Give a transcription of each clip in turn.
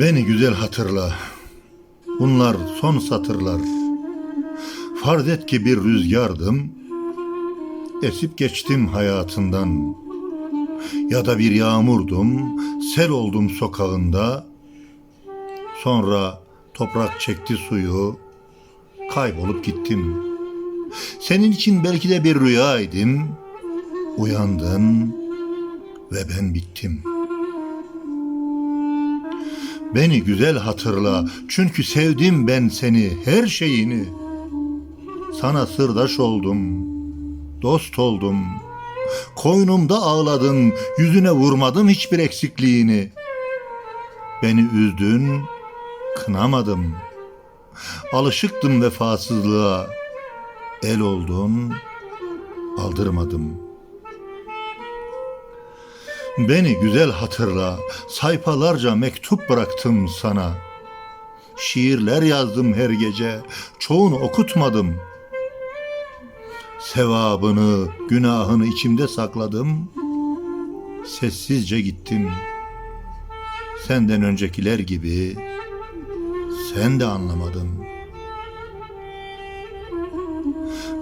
Beni güzel hatırla. Bunlar son satırlar. Farz et ki bir rüzgardım. Esip geçtim hayatından. Ya da bir yağmurdum. Sel oldum sokağında. Sonra toprak çekti suyu. Kaybolup gittim. Senin için belki de bir rüyaydım. Uyandın ve ben bittim.'' Beni güzel hatırla çünkü sevdim ben seni her şeyini. Sana sırdaş oldum, dost oldum. Koynumda ağladın, yüzüne vurmadım hiçbir eksikliğini. Beni üzdün, kınamadım. Alışıktım vefasızlığa. El oldun, aldırmadım.'' Beni güzel hatırla, sayfalarca mektup bıraktım sana. Şiirler yazdım her gece, çoğunu okutmadım. Sevabını, günahını içimde sakladım. Sessizce gittim. Senden öncekiler gibi sen de anlamadın.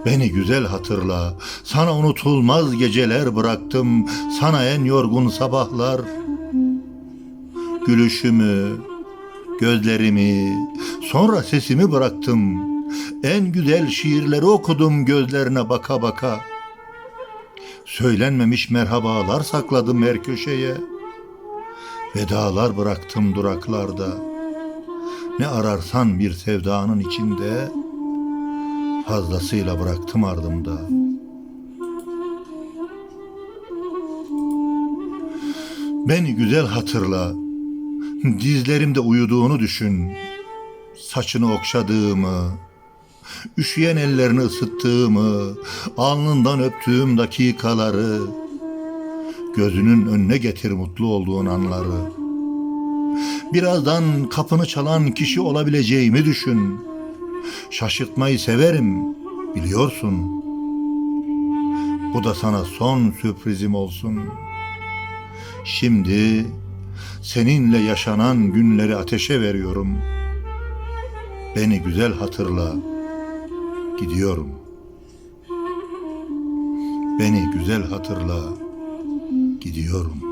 Beni güzel hatırla. Sana unutulmaz geceler bıraktım. Sana en yorgun sabahlar. Gülüşümü, gözlerimi, sonra sesimi bıraktım. En güzel şiirleri okudum gözlerine baka baka. Söylenmemiş merhabalar sakladım her köşeye. Vedalar bıraktım duraklarda. Ne ararsan bir sevdanın içinde fazlasıyla bıraktım ardımda. Beni güzel hatırla. Dizlerimde uyuduğunu düşün. Saçını okşadığımı, üşüyen ellerini ısıttığımı, alnından öptüğüm dakikaları, gözünün önüne getir mutlu olduğun anları. Birazdan kapını çalan kişi olabileceğimi düşün. Şaşırtmayı severim, biliyorsun. Bu da sana son sürprizim olsun. Şimdi seninle yaşanan günleri ateşe veriyorum. Beni güzel hatırla. Gidiyorum. Beni güzel hatırla. Gidiyorum.